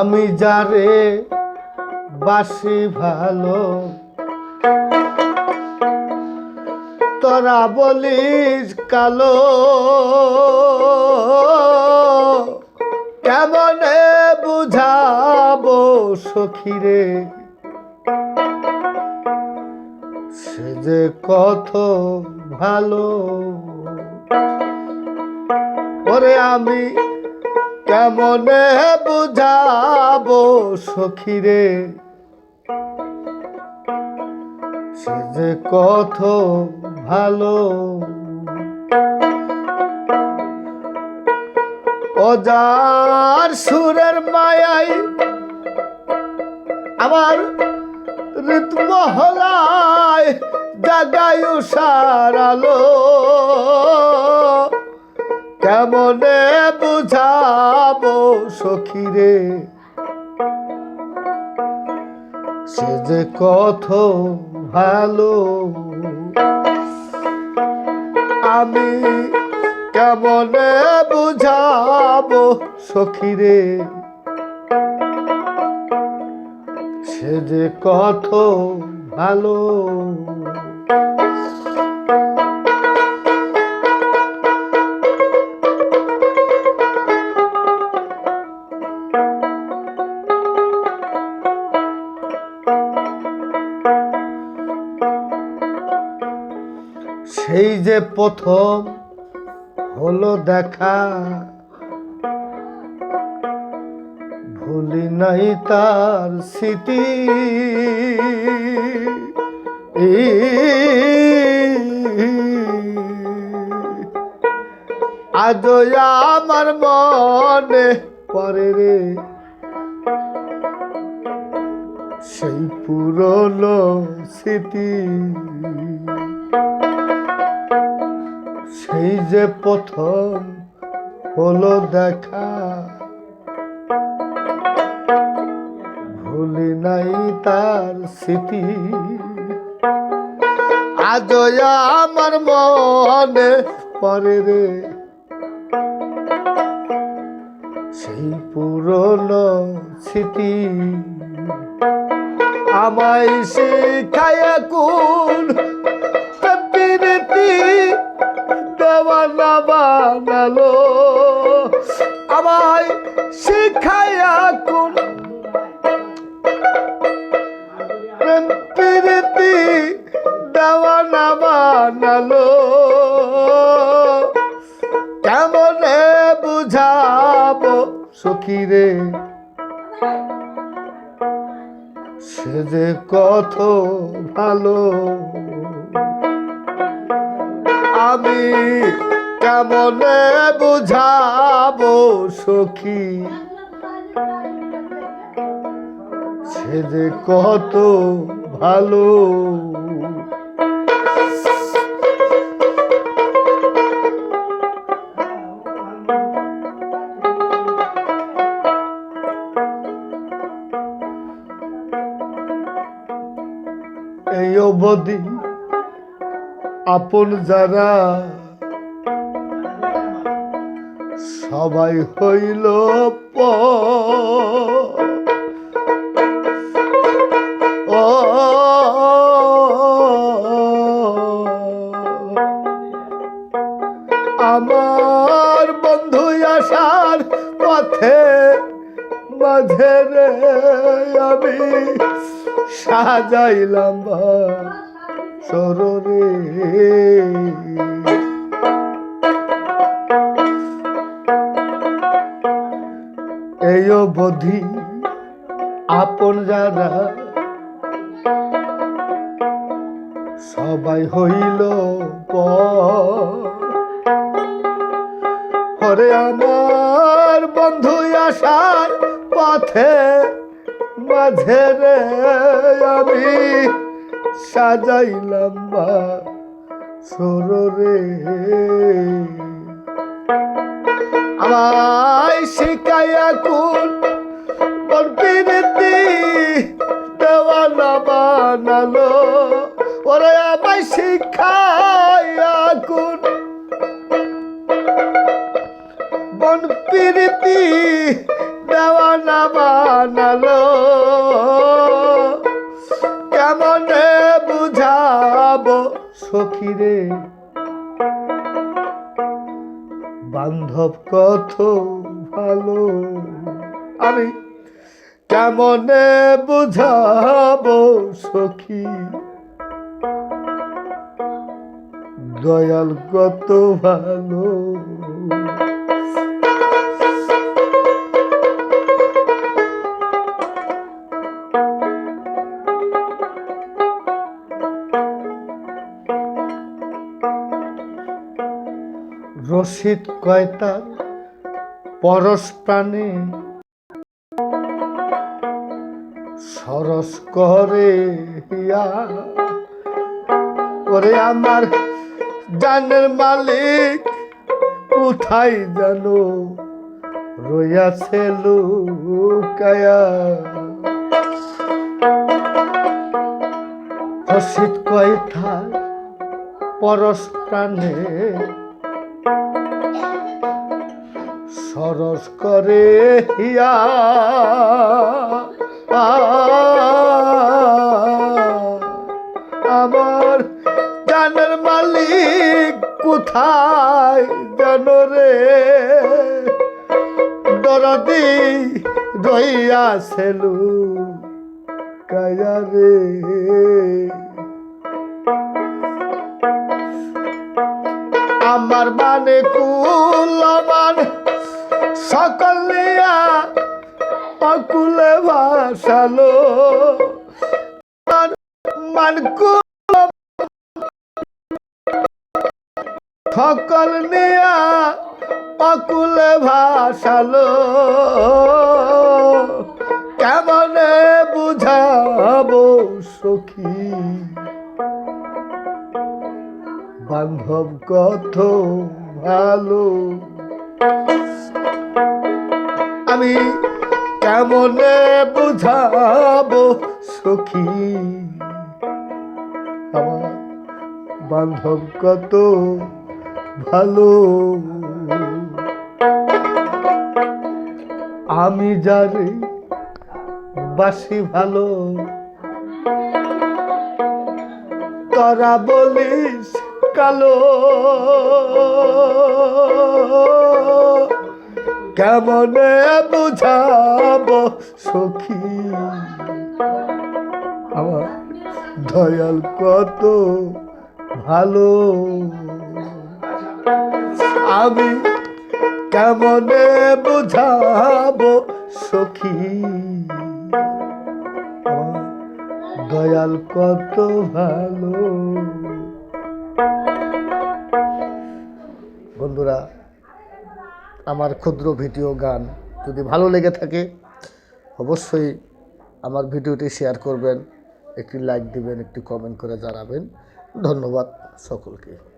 আমি যারে বাসি ভালো, তোরা বলিস কালো। কেমনে বুঝাবো সখিরে? সে যে কত ভালো। ওরে আমি কেমনে বুঝাবো সখিরে? সে যে কত ভালো। অজার সুরের মায়াই আমার ঋতমহলায় জাগায় সারালো কেমনে বুঝাবো সখিরে? সে যে কত ভালো। আমি কেমনে বুঝাবো সখিরে? সে যে কত ভালো। যে প্রথম হলো দেখা। ভুলি নাই তার স্মৃতি। আজ আমার মনে পরে রে সেই পুরনো স্মৃতি। সেই যে প্রথম হলো দেখা। ভুলি নাই তার স্মৃতি। আজ আমার মনে পরে রে। সেই পুরনো স্মৃতি আমায় শিখায় কোন বানালো আমায় শিখায়া কোন প্রীতি দেওয়ানা বানালো কেমনে বুঝাবো সখীরে? সে যে কত ভালো। আমি কেমনে বুঝাবো সখী? ছেলে কত ভালো আপন যারা সবাই হইল। ও আমার বন্ধু আসার পথে মাঝে আমি সাজাইলাম সররে এই অবধি আপন যারা সবাই হইল পরে। আমার বন্ধু আসার পথে মাঝে রে আমি সাজাইলাম বা সররে। আমায় শিখাইয়া কোন বরপিনীতি দেওয়ানা বানালো? ওরে আমায় শিখাইয়া কোন বন প্রীতি দেওয়ানা দেওয়ানা বানালো? সখিরে। বান্ধব কত ভালো। আমি কেমনে বুঝাবো সখী? দয়াল কত ভালো। রশিদ কয়তার পরশ প্রাণে। সরস করে হিয়া, ওরে আমার জানের মালিক, কোথায় জানো? রইয়াছে লুকায়া। রশিদ কয়তার পরশ প্রাণে। সরস করে হিয়া। আমার জানের মালিক কোথায় জান রে? দরদি রইয়া সেলু কায়া রে। আমার মানে কুলমান সকল নিয়া অকুলে ভাসালো। মান কুল সকল নিয়া অকুলে ভাসালো। কেমনে বুঝাবো সখী? বান্ধব কত ভালো। আমি কেমনে বুঝাবো, সখী? আমার বান্ধব কত ভালো। আমি যারে বাসি ভালো। তোরা বলিস কালো। কেমনে বুঝাব, সখী? আমার দয়াল কত ভালো। আমি কেমনে বুঝাব, সখী? দয়াল কত ভালো। বন্ধুরা আমার ক্ষুদ্র ভিডিও গান যদি ভালো লেগে থাকে, অবশ্যই আমার ভিডিওটি শেয়ার করবেন, একটি লাইক দিবেন, একটি কমেন্ট করে জানাবেন। ধন্যবাদ সকলকে।